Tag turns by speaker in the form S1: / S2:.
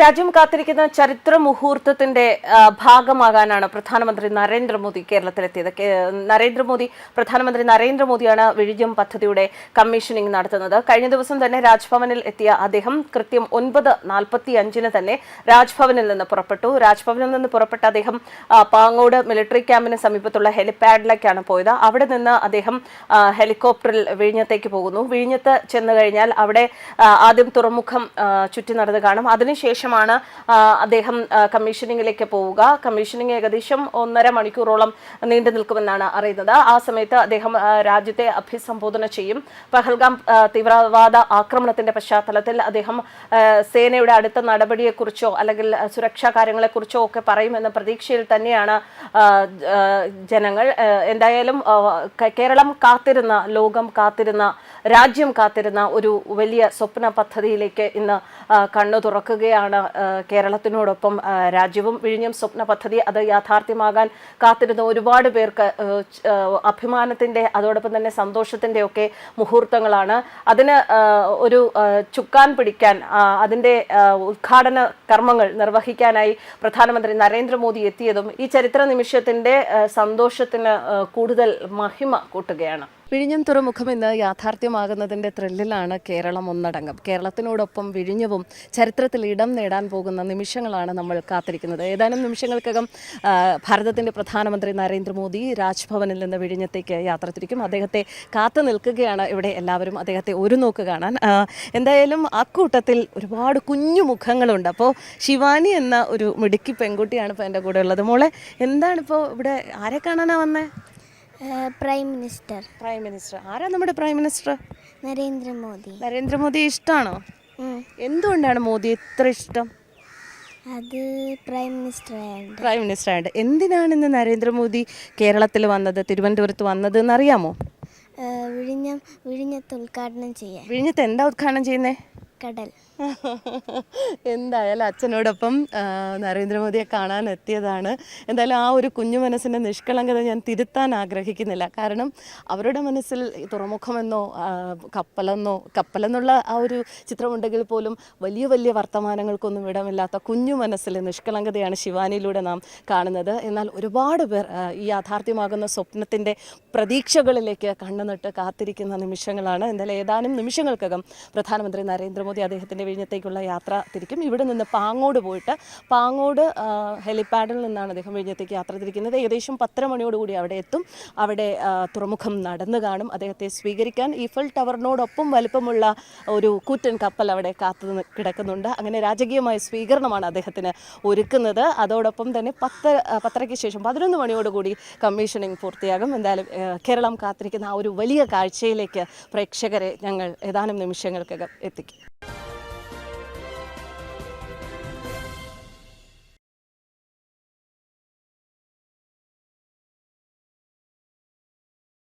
S1: രാജ്യം കാത്തിരിക്കുന്ന ചരിത്ര മുഹൂർത്തത്തിന്റെ ഭാഗമാകാനാണ് പ്രധാനമന്ത്രി നരേന്ദ്രമോദി കേരളത്തിലെത്തിയത്. നരേന്ദ്രമോദി പ്രധാനമന്ത്രി നരേന്ദ്രമോദിയാണ് വിഴിഞ്ഞം പദ്ധതിയുടെ കമ്മീഷനിങ് നടത്തുന്നത്. കഴിഞ്ഞ ദിവസം തന്നെ രാജ്ഭവനിൽ എത്തിയ അദ്ദേഹം കൃത്യം ഒൻപത് നാൽപ്പത്തി അഞ്ചിന് തന്നെ രാജ്ഭവനിൽ നിന്ന് പുറപ്പെട്ടു. രാജ്ഭവനിൽ നിന്ന് പുറപ്പെട്ട അദ്ദേഹം പാങ്ങോട് മിലിറ്ററി ക്യാമ്പിന് സമീപത്തുള്ള ഹെലിപാഡിലേക്കാണ് പോയത്. അവിടെ നിന്ന് അദ്ദേഹം ഹെലികോപ്റ്ററിൽ വിഴിഞ്ഞത്തേക്ക് പോകുന്നു. വിഴിഞ്ഞത്ത് ചെന്നു കഴിഞ്ഞാൽ അവിടെ ആദ്യം തുറമുഖം ചുറ്റി നടന്ന് കാണും. അതിനുശേഷമാണ് ആ, അദ്ദേഹം കമ്മീഷനിങ്ങിലേക്ക് പോവുക. കമ്മീഷനിങ് ഏകദേശം ഒന്നര മണിക്കൂറോളം നീണ്ടു നിൽക്കുമെന്നാണ് അറിയുന്നത്. ആ സമയത്ത് അദ്ദേഹം രാജ്യത്തെ അഭിസംബോധന ചെയ്യും. പഹൽഗാം തീവ്രവാദ ആക്രമണത്തിന്റെ പശ്ചാത്തലത്തിൽ അദ്ദേഹം സേനയുടെ അടുത്ത നടപടിയെക്കുറിച്ചോ അല്ലെങ്കിൽ സുരക്ഷാ കാര്യങ്ങളെക്കുറിച്ചോ ഒക്കെ പറയുമെന്ന പ്രതീക്ഷയിൽ തന്നെയാണ് ജനങ്ങൾ എന്തായാലും കേരളം കാത്തിരുന്ന ലോകം കാത്തിരുന്ന രാജ്യം കാത്തിരുന്ന ഒരു വലിയ സ്വപ്ന പദ്ധതിയിലേക്ക് ഇന്ന് കണ്ണു തുറക്കുകയാണ്. ആ, കേരളത്തിനോടൊപ്പം രാജ്യവും വിഴിഞ്ഞം സ്വപ്ന പദ്ധതി അത് യാഥാർത്ഥ്യമാകാൻ കാത്തിരുന്ന ഒരുപാട് പേർക്ക് അഭിമാനത്തിന്റെ അതോടൊപ്പം തന്നെ സന്തോഷത്തിന്റെ ഒക്കെ മുഹൂർത്തങ്ങളാണ്. അതിന് ഒരു ചുക്കാൻ പിടിക്കാൻ അതിന്റെ ഉദ്ഘാടന കർമ്മങ്ങൾ നിർവഹിക്കാനായി പ്രധാനമന്ത്രി നരേന്ദ്രമോദി എത്തിയതും ഈ ചരിത്ര നിമിഷത്തിന്റെ സന്തോഷത്തിന് കൂടുതൽ മഹിമ കൂട്ടുകയാണ്. വിഴിഞ്ഞം തുറമുഖം ഇന്ന് യാഥാർത്ഥ്യമാകുന്നതിന്റെ ത്രില്ലിലാണ് കേരളം ഒന്നടങ്കം. കേരളത്തിനോടൊപ്പം വിഴിഞ്ഞവും ചരിത്രത്തിൽ ഇടം നേടാൻ പോകുന്ന നിമിഷങ്ങളാണ് നമ്മൾ കാത്തിരിക്കുന്നത്. ഏതാനും നിമിഷങ്ങൾക്കകം ഭാരതത്തിന്റെ പ്രധാനമന്ത്രി നരേന്ദ്രമോദി രാജ്ഭവനിൽ നിന്ന് വിഴിഞ്ഞത്തേക്ക് യാത്ര തിരിക്കും. അദ്ദേഹത്തെ കാത്തു നിൽക്കുകയാണ് ഇവിടെ എല്ലാവരും. അദ്ദേഹത്തെ ഒരു നോക്ക് കാണാൻ. എന്തായാലും ആ, കൂട്ടത്തിൽ ഒരുപാട് കുഞ്ഞു മുഖങ്ങളുണ്ട്. അപ്പോൾ ശിവാനി എന്ന ഒരു മിടുക്കി പെൺകുട്ടിയാണ് ഇപ്പോൾ എന്റെ കൂടെ ഉള്ളത്. മോളെ എന്താണിപ്പോൾ ഇവിടെ ആരെ കാണാനാണ് വന്നേ?
S2: ഏഹ് പ്രൈം മിനിസ്റ്റർ
S1: പ്രൈം മിനിസ്റ്റർ ആരാ നമ്മുടെ പ്രൈം മിനിസ്റ്റർ
S2: നരേന്ദ്രമോദി.
S1: നരേന്ദ്രമോദി ഇഷ്ടമാണോ. എന്തുകൊണ്ടാണ് മോദി ഇത്ര ഇഷ്ടം?
S2: അത് പ്രൈം മിനിസ്റ്റർ ആയിട്ട്
S1: പ്രൈം മിനിസ്റ്റർ ആയിട്ട് എന്തിനാണ് ഇന്ന് നരേന്ദ്രമോദി കേരളത്തിൽ വന്നത് തിരുവനന്തപുരത്ത് വന്നത് എന്നറിയാമോ?
S2: വിഴിഞ്ഞ വിഴിഞ്ഞം വിഴിഞ്ഞത്ത് ഉദ്ഘാടനം ചെയ്യാൻ.
S1: വിഴിഞ്ഞത്ത് എന്താ ഉദ്ഘാടനം ചെയ്യുന്നേ?
S2: കടൽ.
S1: എന്തായാലും അച്ഛനോടൊപ്പം നരേന്ദ്രമോദിയെ കാണാൻ എത്തിയതാണ്. എന്തായാലും ആ ഒരു കുഞ്ഞു മനസ്സിന്റെ നിഷ്കളങ്കത ഞാൻ തിരുത്താൻ ആഗ്രഹിക്കുന്നില്ല. കാരണം അവരുടെ മനസ്സിൽ തുറമുഖമെന്നോ കപ്പലെന്നോ കപ്പലെന്നുള്ള ആ ഒരു ചിത്രമുണ്ടെങ്കിൽ പോലും വലിയ വലിയ വർത്തമാനങ്ങൾക്കൊന്നും ഇടമില്ലാത്ത കുഞ്ഞു മനസ്സിലെ നിഷ്കളങ്കതയാണ് ശിവാനിയിലൂടെ നാം കാണുന്നത്. എന്നാൽ ഒരുപാട് പേർ ഈ യാഥാർത്ഥ്യമാകുന്ന സ്വപ്നത്തിന്റെ പ്രതീക്ഷകളിലേക്ക് കണ്ണുനട്ട് കാത്തിരിക്കുന്ന നിമിഷങ്ങളാണ്. എന്തായാലും ഏതാനും നിമിഷങ്ങൾക്കകം പ്രധാനമന്ത്രി നരേന്ദ്രമോദി അദ്ദേഹത്തിന്റെ വിഴിഞ്ഞത്തേക്കുള്ള യാത്ര തിരിക്കും. ഇവിടെ നിന്ന് പാങ്ങോട് പോയിട്ട് പാങ്ങോട് ഹെലിപ്പാഡിൽ നിന്നാണ് അദ്ദേഹം വിഴിഞ്ഞത്തേക്ക് യാത്ര തിരിക്കുന്നത്. ഏകദേശം പത്തര മണിയോടുകൂടി അവിടെ എത്തും. അവിടെ തുറമുഖം നടന്നു കാണും. അദ്ദേഹത്തെ സ്വീകരിക്കാൻ ഈഫൽ ടവറിനോടൊപ്പം വലിപ്പമുള്ള ഒരു കൂറ്റൻ കപ്പൽ അവിടെ കാത്തു കിടക്കുന്നുണ്ട്. അങ്ങനെ രാജകീയമായ സ്വീകരണമാണ് അദ്ദേഹത്തിന് ഒരുക്കുന്നത്. അതോടൊപ്പം തന്നെ പത്ത് പത്തരയ്ക്ക് ശേഷം പതിനൊന്ന് മണിയോടുകൂടി കമ്മീഷനിങ് പൂർത്തിയാകും. എന്തായാലും കേരളം കാത്തിരിക്കുന്ന ആ ഒരു വലിയ കാഴ്ചയിലേക്ക് പ്രേക്ഷകരെ ഞങ്ങൾ ഏതാനും നിമിഷങ്ങൾക്കകം എത്തിക്കും.